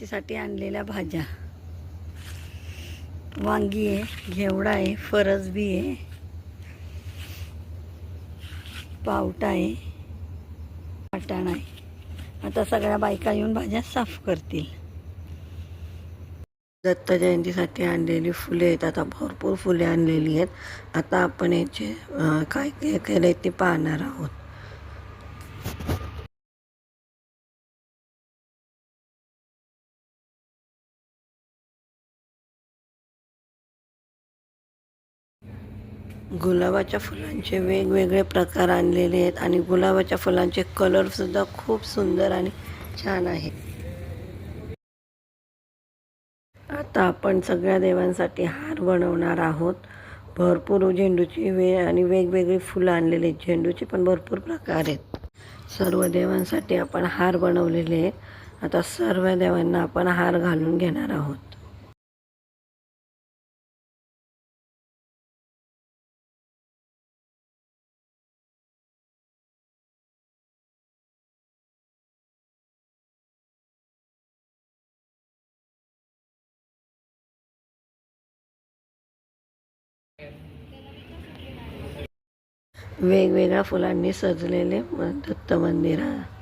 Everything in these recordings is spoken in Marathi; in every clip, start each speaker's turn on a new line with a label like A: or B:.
A: जयंतीसाठी आणलेल्या भाज्या. वांगी आहे घेवडा आहे फरसबी आहे पावटा आहे वाटाणा आहे. आता सगळ्या बायका येऊन भाज्या साफ करतील. दत्त जयंतीसाठी आणलेली फुले आहेत आता भरपूर फुले आणलेली आहेत. आता आपण याचे काय काय केलं ते पाहणार आहोत. गुलाबाच्या फुलांचे वेगवेगळे प्रकार आणलेले आहेत आणि गुलाबाच्या फुलांचे कलरसुद्धा खूप सुंदर आणि छान आहे आता आपण सगळ्या देवांसाठी हार बनवणार आहोत. भरपूर झेंडूची वे आणि वेगवेगळी फुलं आणलेली आहेत. झेंडूचे पण भरपूर प्रकार आहेत. सर्व देवांसाठी आपण हार बनवलेले आहेत. आता सर्व देवांना आपण हार घालून घेणार आहोत. वेगवेगळ्या फुलांनी सजलेले म- दत्त मंदिर आहे.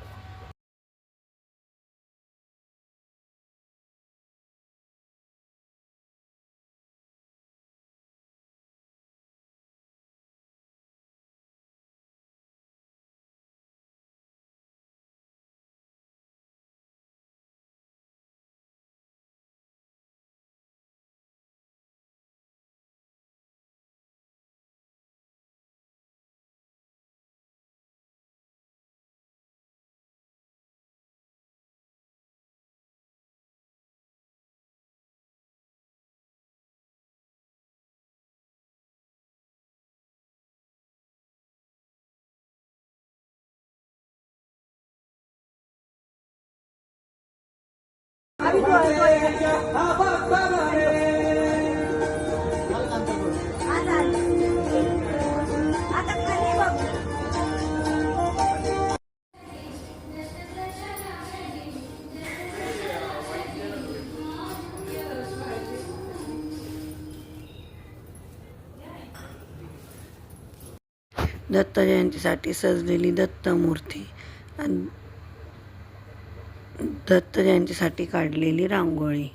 A: दत्त जयंतीसाठी सजलेली दत्त मूर्ती. आणि दत्त जयंतीसाठी काढलेली रांगोळी.